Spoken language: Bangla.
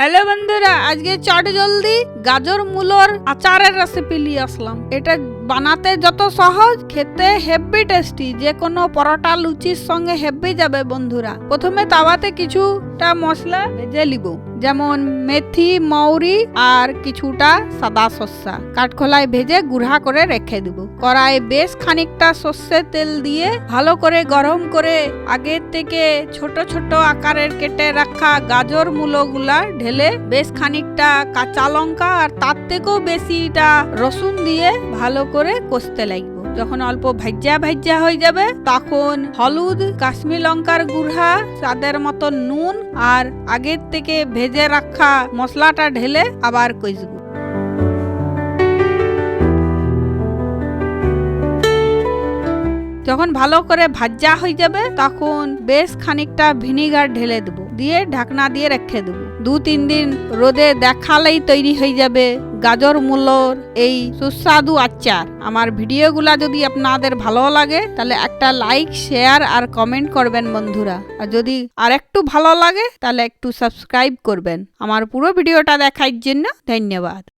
হ্যালো বন্ধুরা আজকে চট জলদি গাজর মূলর আচারের রেসিপি নিয়ে আসলাম। এটা বানাতে যত সহজ, খেতে হেভি টেস্টি যে কোনো পরোটা লুচির সঙ্গে হেভি যাবে বন্ধুরা। প্রথমে তাওয়াতে কিছুটা মশলা ভেজে লিব যেমন মেথি, মৌরি আর কিছুটা সাদা শস্যা কাঠখোলায় ভেজে গুড়া করে রেখে দিব। কড়াই বেশ খানিকটা সর্ষের তেল দিয়ে ভালো করে গরম করে আগের থেকে ছোট ছোট আকারের কেটে রাখা গাজর মূলগুলা ঢেলে বেশ খানিকটা কাঁচা লঙ্কা আর তার থেকেও বেশিটা রসুন দিয়ে ভালো করে কষতে লাগব। যখন অল্প ভাজ্যা ভাজ্যা হয়ে যাবে, তখন হলুদ, কাশ্মীর লঙ্কার গুড়া, স্বাদের মতো নুন আর আগের থেকে ভেজে রাখা মশলাটা ঢেলে আবার কষবো। যখন ভালো করে ভাজা হয়ে যাবে, তখন বেশ খানিকটা ভিনিগার ঢেলে দেবো। দিয়ে ঢাকনা দিয়ে রেখে দেবো। দু তিন দিন রোদে দেখালেই তৈরি হয়ে যাবে গাজর মূলর এই সুস্বাদু আচার। আমার ভিডিওগুলা যদি আপনাদের ভালো লাগে, তাহলে একটা লাইক, শেয়ার আর কমেন্ট করবেন বন্ধুরা। আর যদি আর একটু ভালো লাগে, তাহলে একটু সাবস্ক্রাইব করবেন। আমার পুরো ভিডিওটা দেখার জন্য ধন্যবাদ।